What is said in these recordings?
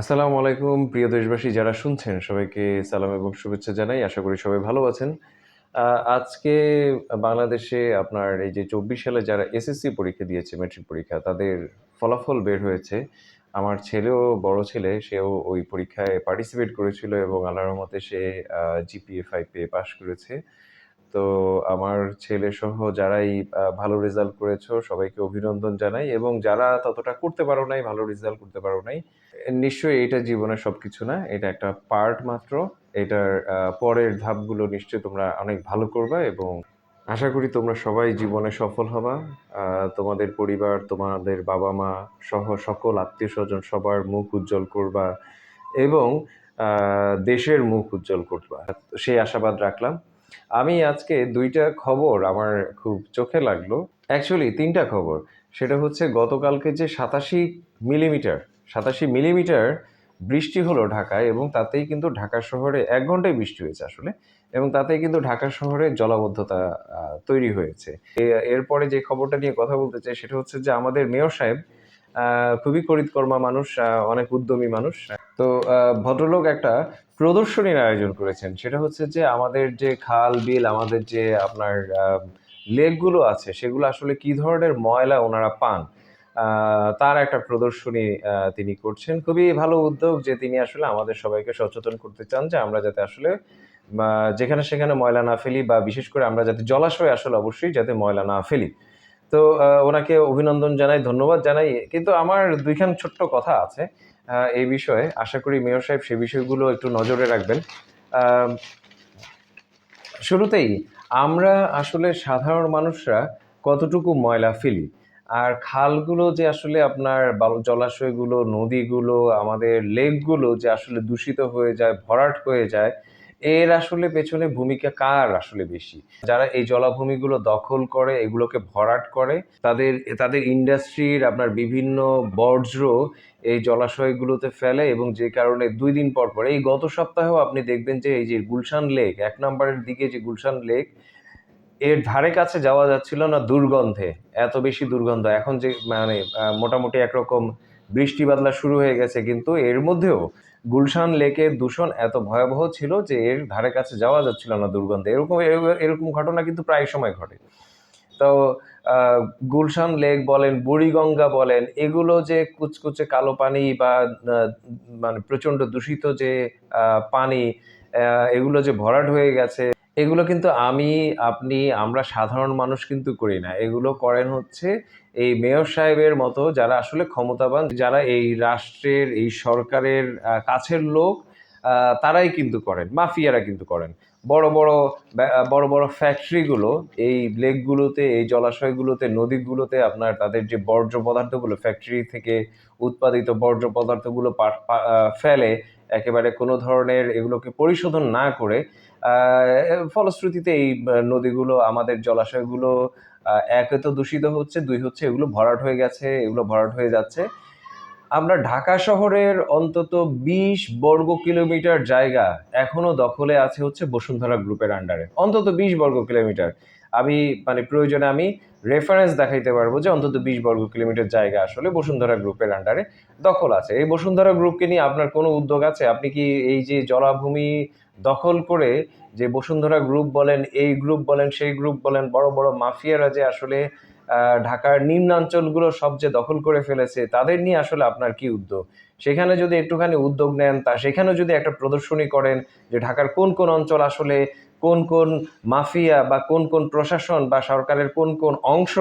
আসসালামু আলাইকুম, প্রিয় দেশবাসী যারা শুনছেন, সবাইকে সালাম এবং শুভেচ্ছা জানাই। আশা করি সবাই ভালো আছেন। আজকে বাংলাদেশে আপনার এই যে চব্বিশ সালে যারা এসএসসি পরীক্ষা দিয়েছে মেট্রিক পরীক্ষা, তাদের ফলাফল বের হয়েছে। আমার ছেলেও বড় ছেলে, সেও ওই পরীক্ষায় পার্টিসিপেট করেছিল এবং আল্লাহর রহমতে সে জিপিএ ফাইভ পেয়ে পাশ করেছে। তো আমার ছেলে সহ যারাই ভালো রেজাল্ট করেছ, সবাইকে অভিনন্দন জানাই এবং যারা ততটা করতে পারো নাই, ভালো রেজাল্ট করতে পারো নাই নিশ্চয়ই এটা জীবনের সবকিছু না, এটা একটা পার্ট মাত্র, এটার পরের ধাপগুলো নিশ্চয়ই তোমরা অনেক ভালো করবা এবং আশা করি তোমরা সবাই জীবনে সফল হবা। তোমাদের পরিবার, তোমাদের বাবা মা সহ সকল আত্মীয় স্বজন সবার মুখ উজ্জ্বল করবা এবং দেশের মুখ উজ্জ্বল করবা। সেই আশাবাদ রাখলাম। আমি আজকে দুইটা খবর আমার খুব চোখে লাগল। অ্যাকচুয়ালি তিনটা খবর। সেটা হচ্ছে গতকালকে যে সাতাশি মিলিমিটার সাতাশি মিলিমিটার বৃষ্টি হলো ঢাকায় এবং তাতেই কিন্তু ঢাকা শহরে এক ঘন্টায় বৃষ্টি হয়েছে আসলে এবং তাতেই কিন্তু ঢাকা শহরে জলাবদ্ধতা তৈরি হয়েছে। এরপরে যে খবরটা নিয়ে কথা বলতে চাই সেটা হচ্ছে যে আমাদের মেয়র সাহেব খুবই করিতকর্মা মানুষ অনেক উদ্যমী মানুষ। তো ভদ্রলোক একটা প্রদর্শনীর আয়োজন করেছেন। সেটা হচ্ছে যে আমাদের যে খাল, বিল, আমাদের যে আপনার লেকগুলো আছে সেগুলো আসলে কি ধরনের ময়লা ওনারা পান? তার একটা প্রদর্শনী তিনি করছেন। খুবই ভালো উদ্যোগ যে তিনি আসলে আমাদের সবাইকে সচেতন করতে চান যে আমরা যাতে আসলে যেখানে সেখানে ময়লা না ফেলি বা বিশেষ করে আমরা যাতে জলাশয়ে আসলে অবশ্যই যাতে ময়লা না ফেলি। তো ওনাকে অভিনন্দন জানাই, ধন্যবাদ জানাই। কিন্তু আমার দুইখান ছোট্ট কথা আছে এই বিষয়ে। আশা করি মেয়র সাহেব সে বিষয়গুলো একটু নজরে রাখবেন। শুরুতেই আমরা আসলে সাধারণ মানুষরা কতটুকু ময়লা ফেলি? আর খালগুলো যে আসলে আপনার জলাশয়গুলো, নদীগুলো, আমাদের লেকগুলো যে আসলে দূষিত হয়ে যায়, ভরাট হয়ে যায়, এর আসলে পেছনে ভূমিকা কার আসলে বেশি? যারা এই জলাভূমিগুলো দখল করে, এগুলোকে ভরাট করে, তাদের তাদের ইন্ডাস্ট্রির আপনার বিভিন্ন বর্জ্য এই জলাশয়গুলোতে ফেলে এবং যে কারণে দুই দিন পর পর, এই গত সপ্তাহেও আপনি দেখবেন যে এই যে গুলশান লেক, এক নম্বরের দিকে যে গুলশান লেক এর ধারে কাছে যাওয়া যাচ্ছিল না দুর্গন্ধে, এত বেশি দুর্গন্ধ। এখন যে মানে মোটামুটি একরকম বৃষ্টি বাদলা শুরু হয়ে গেছে, কিন্তু এর মধ্যেও গুলশান লেকের দূষণ এত ভয়াবহ ছিল যে, এর ধারে কাছে যাওয়া যাচ্ছিল না দুর্গন্ধে। এরকম এরকম- ঘটনা কিন্তু প্রায় সময় ঘটে। তো গুলশান লেক বলেন, বুড়িগঙ্গা বলেন, এগুলো যে কুচকুচে কালো পানি বা মানে প্রচণ্ড দূষিত যে পানি এগুলো যে ভরাট হয়ে গেছে এগুলো কিন্তু আমি, আপনি, আমরা সাধারণ মানুষ কিন্তু করি না। এগুলো করেন হচ্ছে এই মেয়র সাহেবের মতো যারা আসলে ক্ষমতাবান, যারা এই রাষ্ট্রের, এই সরকারের কাছের লোক তারাই কিন্তু করেন, মাফিয়ারা কিন্তু করেন। বড় বড় বড় বড় ফ্যাক্টরিগুলো, এই লেকগুলোতে, এই জলাশয়গুলোতে, নদীগুলোতে আপনার তাদের যে বর্জ্য পদার্থগুলো, ফ্যাক্টরি থেকে উৎপাদিত বর্জ্য পদার্থগুলো ফেলে, একেবারে কোনো ধরনের এগুলোকে পরিশোধন না করে ফলশ্রুতিতে এই নদীগুলো, আমাদের জলাশয়গুলো এক তো দূষিত হচ্ছে, দুই হচ্ছে এগুলো ভরাট হয়ে গেছে, এগুলো ভরাট হয়ে যাচ্ছে। আমরা ঢাকা শহরের অন্তত বিশ বর্গ কিলোমিটার জায়গা এখনও দখলে আছে হচ্ছে বসুন্ধরা গ্রুপের আন্ডারে অন্তত বিশ বর্গ কিলোমিটার। আমি মানে প্রয়োজনে আমি রেফারেন্স দেখাইতে পারব যে অন্তত বিশ বর্গ কিলোমিটার জায়গা আসলে বসুন্ধরা গ্রুপের আন্ডারে দখল আছে। এই বসুন্ধরা গ্রুপকে নিয়ে আপনার কোনো উদ্যোগ আছে? আপনি কি এই যে জলাভূমি দখল করে যে বসুন্ধরা গ্রুপ বলেন, এই গ্রুপ বলেন, সেই গ্রুপ বলেন, বড় বড় মাফিয়ারা যে আসলে ঢাকার নিম্নাঞ্চলগুলো সব যে দখল করে ফেলেছে, তাদের নিয়ে আসলে আপনার কি উদ্যোগ? সেখানে যদি একটুখানি উদ্যোগ নেন, তা সেখানেও যদি একটা প্রদর্শনী করেন যে ঢাকার কোন কোন অঞ্চল আসলে কোন কোন মাফিয়া বা কোন কোন প্রশাসন বা সরকারের কোন কোন অংশ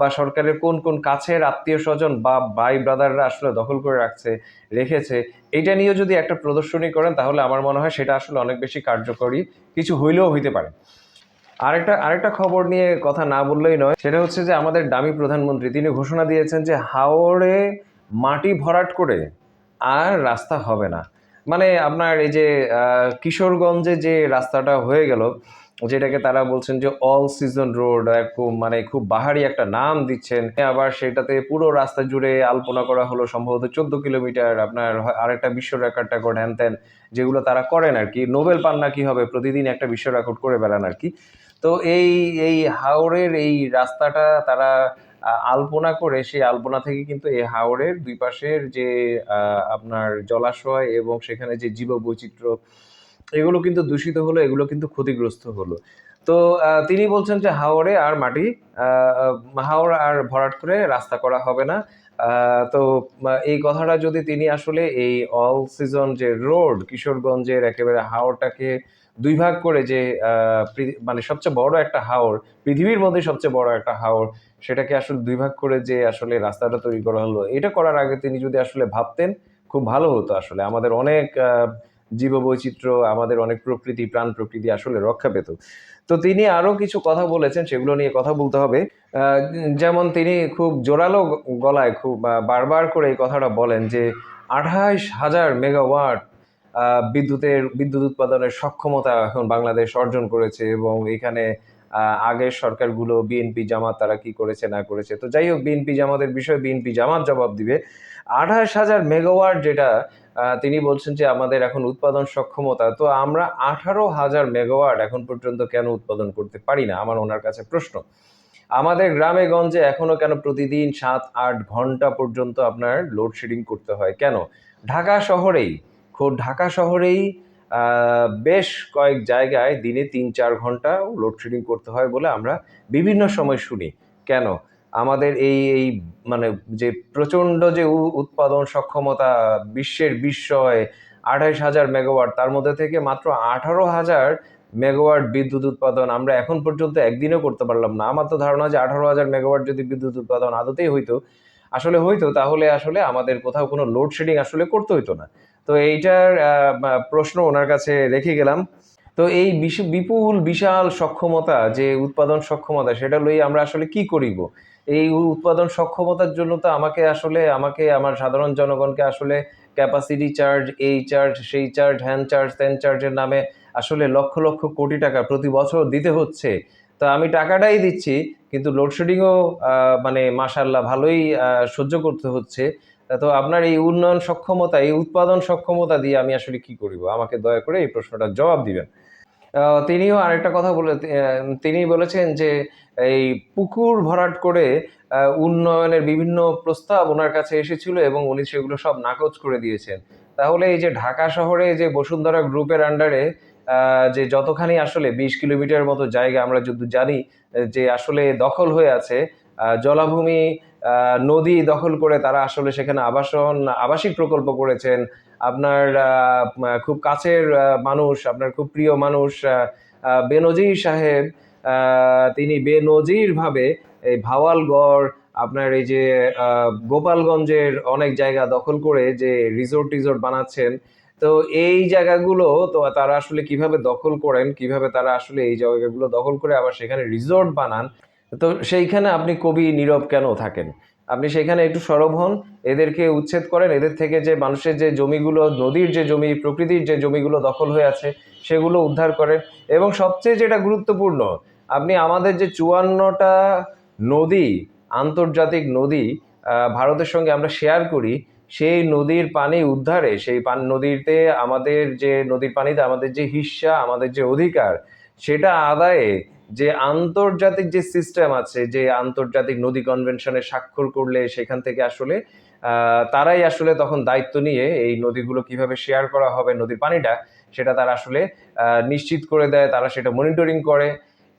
বা সরকারের কোন কোন কাছের আত্মীয় স্বজন বা ভাই ব্রাদাররা আসলে দখল করে রাখছে, রেখেছে এটা নিয়েও যদি একটা প্রদর্শনী করেন তাহলে আমার মনে হয় সেটা আসলে অনেক বেশি কার্যকরী, কিছু হইলেও হইতে পারে। আরেকটা আরেকটা খবর নিয়ে কথা না বললেই নয়, সেটা হচ্ছে যে আমাদের দামি প্রধানমন্ত্রী, তিনি ঘোষণা দিয়েছেন যে হাওড়ে মাটি ভরাট করে আর রাস্তা হবে না। মানে আপনার এই যে কিশোরগঞ্জে যে রাস্তাটা হয়ে গেল, যেটাকে তারা বলছেন যে অল সিজন রোড খুব মানে খুব বাহারি একটা নাম দিচ্ছেন। আবার সেটাতে পুরো রাস্তা জুড়ে আলপনা করা হলো, সম্ভবত চোদ্দ কিলোমিটার আপনার আরেকটা বিশ্ব রেকর্ড টেকর্ড হ্যান ত্যান যেগুলো তারা করেন আর কি। নোবেল পান না কি হবে, প্রতিদিন একটা বিশ্ব রেকর্ড করে বেড়ান আর কি। তো এই এই হাওড়ের এই রাস্তাটা তারা আলপনা করে সেই আলপনা থেকে কিন্তু এই হাওরের দুই পাশের যে আপনার জলাশয় এবং সেখানে যে জীববৈচিত্র্য, এগুলো কিন্তু দূষিত হলো, এগুলো কিন্তু ক্ষতিগ্রস্ত হলো। তো তিনি বলছেন যে হাওরে আর মাটি হাওর আর ভরাট করে রাস্তা করা হবে না। তো এই কথাটা যদি তিনি আসলে এই অল সিজন যে রোড, কিশোরগঞ্জের একেবারে হাওরটাকে দুই ভাগ করে যে মানে সবচেয়ে বড় একটা হাওর, পৃথিবীর মধ্যে সবচেয়ে বড় একটা হাওর, সেটাকে আসলে দুই ভাগ করে যে আসলে রাস্তাটা তৈরি করা হলো, এটা করার আগে তিনি যদি আসলে ভাবতেন, খুব ভালো হতো আসলে। আমাদের অনেক জীববৈচিত্র্য, আমাদের অনেক প্রকৃতি, প্রাণ প্রকৃতি আসলে রক্ষা পেত। তো তিনি আরও কিছু কথা বলেছেন, সেগুলো নিয়ে কথা বলতে হবে। যেমন তিনি খুব জোরালো গলায় খুব বারবার করে এই কথাটা বলেন যে, আঠাইশ হাজার মেগাওয়াট বিদ্যুতের, বিদ্যুৎ উৎপাদনের সক্ষমতা এখন বাংলাদেশ অর্জন করেছে এবং এখানে আগের সরকারগুলো বিএনপি জামাত তারা কি করেছে না করেছে। তো যাই হোক, বিএনপি জামাতের বিষয়ে বিএনপি জামাত জবাব দিবে। আঠাশ হাজার মেগাওয়াট যেটা তিনি বলছেন যে আমাদের এখন উৎপাদন সক্ষমতা। তো আমরা আঠারো হাজার মেগাওয়াট এখন পর্যন্ত কেন উৎপাদন করতে পারি না? আমার ওনার কাছে প্রশ্ন। আমাদের গ্রামে গঞ্জে এখনও কেন প্রতিদিন সাত আট ঘণ্টা পর্যন্ত আপনার লোডশেডিং করতে হয়? কেন? ঢাকা শহরেই ঢাকা শহরেই বেশ কয়েক জায়গায় দিনে তিন চার ঘণ্টা লোডশেডিং করতে হয় বলে আমরা বিভিন্ন সময় শুনি। কেন? আমাদের এই এই মানে যে প্রচণ্ড যে উৎপাদন সক্ষমতা, বিশ্বের বিস্ময়, আঠাইশ হাজার মেগাওয়াট, তার মধ্যে থেকে মাত্র আঠারো হাজার মেগাওয়াট বিদ্যুৎ উৎপাদন আমরা এখন পর্যন্ত একদিনও করতে পারলাম না। আমার তো ধারণা যে আঠারো হাজার মেগাওয়াট যদি বিদ্যুৎ উৎপাদন আদতেই হইতো, আসলে হইতো, তাহলে আসলে আমাদের কোথাও কোনো লোডশেডিং আসলে করতে হইতো না। তো এইটার প্রশ্ন ওনার কাছে রেখে গেলাম। তো এই বিপুল, বিশাল সক্ষমতা, যে উৎপাদন সক্ষমতা, সেটা লই আমরা আসলে কি করিব? এই উৎপাদন সক্ষমতার জন্য তো আমাকে আসলে, আমাকে, আমার সাধারণ জনগণকে আসলে ক্যাপাসিটি চার্জ এই চার্জ সেই চার্জ হ্যান চার্জ ত্যান চার্জের নামে আসলে লক্ষ লক্ষ কোটি টাকা প্রতি বছর দিতে হচ্ছে। তো আমি টাকাটাই দিচ্ছি, কিন্তু লোডশেডিংও মানে মাসাল্লাহ ভালোই সহ্য করতে হচ্ছে। তো আপনার এই উন্নয়ন সক্ষমতা, এই উৎপাদন সক্ষমতা দিয়ে আমি আসলে কি করিব? আমাকে দয়া করে এই প্রশ্নটার জবাব দিবেন। তিনিও আরেকটা কথা বলে তিনি বলেছেন যে এই পুকুর ভরাট করে উন্নয়নের বিভিন্ন প্রস্তাব ওনার কাছে এসেছিল এবং উনি সেগুলো সব নাকচ করে দিয়েছেন। তাহলে এই যে ঢাকা শহরে যে বসুন্ধরা গ্রুপের আন্ডারে যে যতখানি আসলে বিশ কিলোমিটার মতো জায়গা আমরা যদি জানি যে আসলে দখল হয়ে আছে জলাভূমি নদী দখল করে তারা আসলে সেখানে আবাসন, আবাসিক প্রকল্প করেছেন। আপনার খুব কাছের মানুষ, আপনার খুব প্রিয় মানুষ বেনজির সাহেব তিনি বেনজির ভাবে এই ভাওয়ালগড়, আপনার এই যে গোপালগঞ্জের অনেক জায়গা দখল করে যে রিসোর্ট টিসোর্ট বানাচ্ছেন। তো এই জায়গাগুলো তো তারা আসলে কীভাবে দখল করেন, কীভাবে তারা আসলে এই জায়গাগুলো দখল করে আবার সেখানে রিসোর্ট বানান তো সেইখানে আপনি কবি নীরব কেন থাকেন? আপনি সেখানে একটু সরব হন, এদেরকে উচ্ছেদ করেন, এদের থেকে যে মানুষের যে জমিগুলো, নদীর যে জমি, প্রকৃতির যে জমিগুলো দখল হয়ে আছে, সেগুলো উদ্ধার করেন। এবং সবচেয়ে যেটা গুরুত্বপূর্ণ, আপনি আমাদের যে চুয়ান্নটা নদী, আন্তর্জাতিক নদী ভারতের সঙ্গে আমরা শেয়ার করি, সেই নদীর পানি উদ্ধারে, সেই পান, নদীতে আমাদের যে, নদীর পানিতে আমাদের যে হিস্সা, আমাদের যে অধিকার, সেটা আদায়ে যে আন্তর্জাতিক যে সিস্টেম আছে, যে আন্তর্জাতিক নদী কনভেনশনে স্বাক্ষর করলে সেখান থেকে আসলে তারাই আসলে তখন দায়িত্ব নিয়ে এই নদীগুলো কীভাবে শেয়ার করা হবে, নদীর পানিটা, সেটা তারা আসলে নিশ্চিত করে দেয়, তারা সেটা মনিটরিং করে।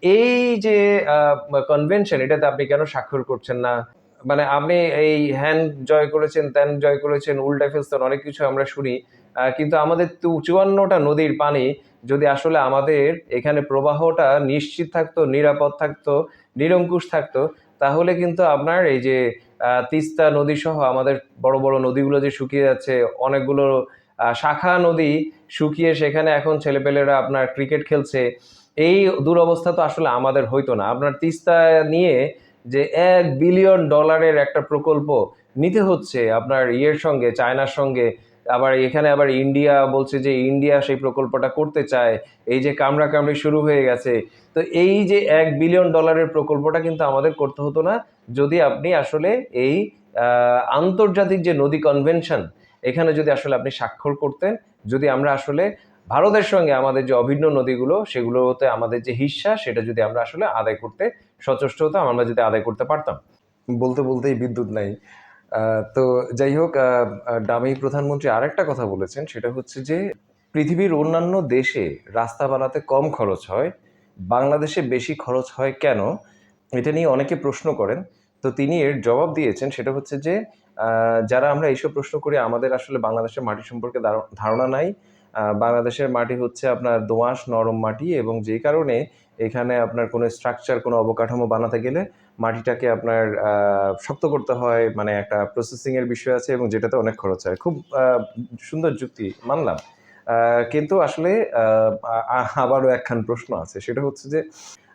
এই যে কনভেনশন এটাতে আপনি কেন স্বাক্ষর করছেন না? মানে আপনি এই হ্যান জয় করেছেন, ত্যান জয় করেছেন উল্টা ফেলছেন অনেক কিছু আমরা শুনি কিন্তু আমাদের চুয়ান্নটা নদীর পানি যদি আসলে আমাদের এখানে প্রবাহটা নিশ্চিত থাকতো, নিরাপদ থাকতো, নিরঙ্কুশ থাকতো, তাহলে কিন্তু আপনার এই যে তিস্তা নদী সহ আমাদের বড় বড় নদীগুলো যে শুকিয়ে যাচ্ছে, অনেকগুলো শাখা নদী শুকিয়ে সেখানে এখন ছেলেপেলেরা আপনার ক্রিকেট খেলছে, এই দুরবস্থা তো আসলে আমাদের হইতো না। আপনার তিস্তা নিয়ে যে এক বিলিয়ন ডলারের একটা প্রকল্প নিতে হচ্ছে আপনার ইয়ের সঙ্গে, চায়নার সঙ্গে আবার এখানে আবার ইন্ডিয়া বলছে যে ইন্ডিয়া সেই প্রকল্পটা করতে চায়। এই যে কামড়া কামড়ি শুরু হয়ে গেছে। তো এই যে এক বিলিয়ন ডলারের প্রকল্পটা কিন্তু আমাদের করতে হতো না। যদি আপনি আসলে এই আন্তর্জাতিক যে নদী কনভেনশন এখানে যদি আসলে আপনি স্বাক্ষর করতেন, যদি আমরা আসলে ভারতের সঙ্গে আমাদের যে অভিন্ন নদীগুলো, সেগুলোতে আমাদের যে হিস্সা, সেটা যদি আমরা আসলে আদায় করতে সচেষ্ট হতাম, আমরা যদি আদায় করতে পারতাম। বলতে বলতেই বিদ্যুৎ নাই। তো যাই হোক দামি প্রধানমন্ত্রী আরেকটা কথা বলেছেন, সেটা হচ্ছে যে পৃথিবীর অন্যান্য দেশে রাস্তা বানাতে কম খরচ হয়, বাংলাদেশে বেশি খরচ হয় কেন? এটা নিয়ে অনেকে প্রশ্ন করেন। তো তিনি এর জবাব দিয়েছেন, সেটা হচ্ছে যে যারা আমরা এইসব প্রশ্ন করি, আমাদের আসলে বাংলাদেশের মাটি সম্পর্কে ধারণা নাই। বাংলাদেশের মাটি হচ্ছে আপনার দোআঁশ নরম মাটি এবং যেই কারণে এখানে আপনার কোনো স্ট্রাকচার কোনো অবকাঠামো বানাতে গেলে মাটিটাকে আপনার শক্ত করতে হয় মানে একটা প্রসেসিংয়ের বিষয় আছে এবং যেটাতে অনেক খরচ হয়। খুব সুন্দর যুক্তি, মানলাম। কিন্তু আসলে আবারও একখান প্রশ্ন আছে। সেটা হচ্ছে যে,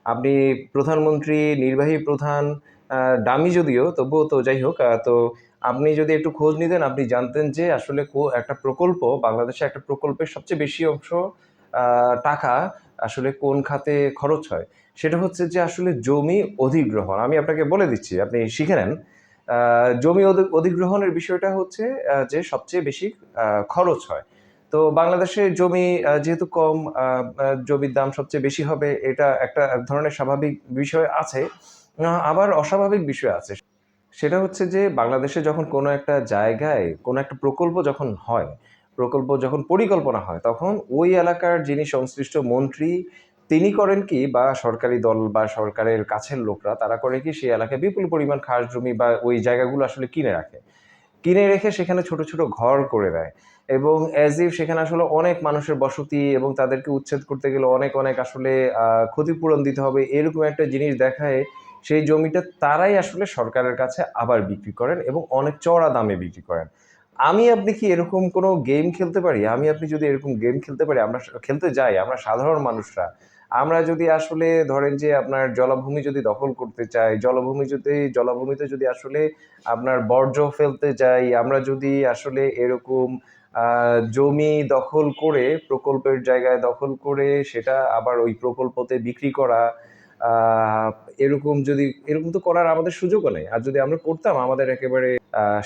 আপনি প্রধানমন্ত্রী, নির্বাহী প্রধান দামি যদিও, তবুও তো যাই হোক তো আপনি যদি একটু খোঁজ নিতেন, আপনি জানতেন যে আসলে একটা প্রকল্প, বাংলাদেশে একটা প্রকল্পের সবচেয়ে বেশি অংশ টাকা আসলে কোন খাতে খরচ হয়, সেটা হচ্ছে যে আসলে জমি অধিগ্রহণ, আমি আপনাকে বলে দিচ্ছি, আপনি শিখে নেন। জমি অধি- অধিগ্রহণের বিষয়টা হচ্ছে যে সবচেয়ে বেশি খরচ হয়। তো বাংলাদেশে জমি যেহেতু কম জমির দাম সবচেয়ে বেশি হবে, এটা একটা এক ধরনের স্বাভাবিক বিষয় আছে। আবার অস্বাভাবিক বিষয় আছে, সেটা হচ্ছে যে বাংলাদেশে যখন কোনো একটা জায়গায় কোনো একটা প্রকল্প যখন হয় প্রকল্প যখন পরিকল্পনা হয়, তখন ওই এলাকার যিনি সংশ্লিষ্ট মন্ত্রী, তিনি করেন কি বা সরকারি দল বা সরকারের কাছের লোকরা, তারা করে কি সেই এলাকায় বিপুল পরিমাণ খাস জমি বা ওই জায়গাগুলো আসলে কিনে রাখে। কিনে রেখে সেখানে ছোট ছোট ঘর করে দেয় এবং অ্যাজ ইফ সেখানে আসলে অনেক মানুষের বসতি এবং তাদেরকে উচ্ছেদ করতে গেলে অনেক অনেক আসলে ক্ষতিপূরণ দিতে হবে, এরকম একটা জিনিস দেখায় সেই জমিটা তারাই আসলে সরকারের কাছে আবার বিক্রি করেন এবং অনেক চড়া দামে বিক্রি করেন। আমি আপনি কি এরকম কোনো গেম খেলতে পারি? আমি আপনি যদি এরকম গেম খেলতে পারি, আমরা খেলতে যাই, আমরা সাধারণ মানুষরা, আমরা যদি আসলে ধরেন যে আপনার জলাভূমি যদি দখল করতে চাই, জলাভূমি যদি, জলাভূমিতে যদি আসলে আপনার বর্জ্য ফেলতে যাই, আমরা যদি আসলে এরকম জমি দখল করে, প্রকল্পের জায়গায় দখল করে সেটা আবার ওই প্রকল্পতে বিক্রি করা এরকম যদি, এরকম তো করার আমাদের সুযোগও নেই। আর যদি আমরা করতাম, আমাদের একেবারে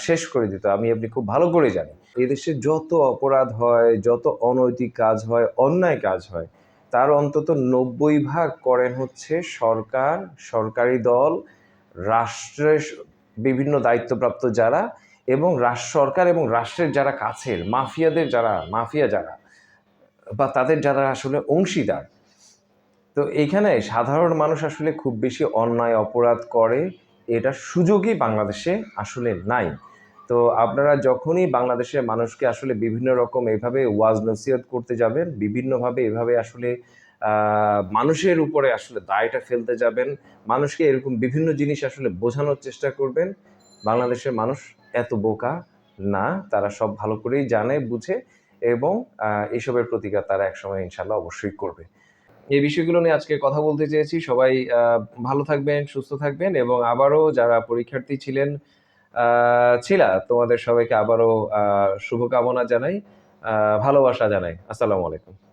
শেষ করে দিত, আমি আপনি খুব ভালো করে জানি। এদেশে যত অপরাধ হয়, যত অনৈতিক কাজ হয়, অন্যায় কাজ হয়, তার অন্তত নব্বই ভাগ করেন হচ্ছে সরকার, সরকারি দল, রাষ্ট্রের বিভিন্ন দায়িত্বপ্রাপ্ত যারা এবং রাষ্ট্র সরকার এবং রাষ্ট্রের যারা কাছের, মাফিয়াদের যারা, মাফিয়া যারা, বা তাদের যারা আসলে অংশীদার। তো এইখানে সাধারণ মানুষ আসলে খুব বেশি অন্যায় অপরাধ করে এটার সুযোগই বাংলাদেশে আসলে নাই। তো আপনারা যখনই বাংলাদেশের মানুষকে আসলে বিভিন্ন রকম এভাবে ওয়াজ নসিহত করতে যাবেন, বিভিন্নভাবে এভাবে আসলে মানুষের উপরে আসলে দায়টা ফেলতে যাবেন, মানুষকে এরকম বিভিন্ন জিনিস আসলে বোঝানোর চেষ্টা করবেন, বাংলাদেশের মানুষ এত বোকা না, তারা সব ভালো করেই জানে, বুঝে এবং এসবের প্রতিকার তারা একসময় ইনশাল্লাহ অবশ্যই করবে। এই বিষয়গুলো নিয়ে আজকে কথা বলতে চেয়েছি। সবাই ভালো থাকবেন, সুস্থ থাকবেন এবং আবারও যারা পরীক্ষার্থী ছিলেন ছিলা, তোমাদের সবাইকে আবারও শুভকামনা জানাই ভালোবাসা জানাই। আসসালামু আলাইকুম।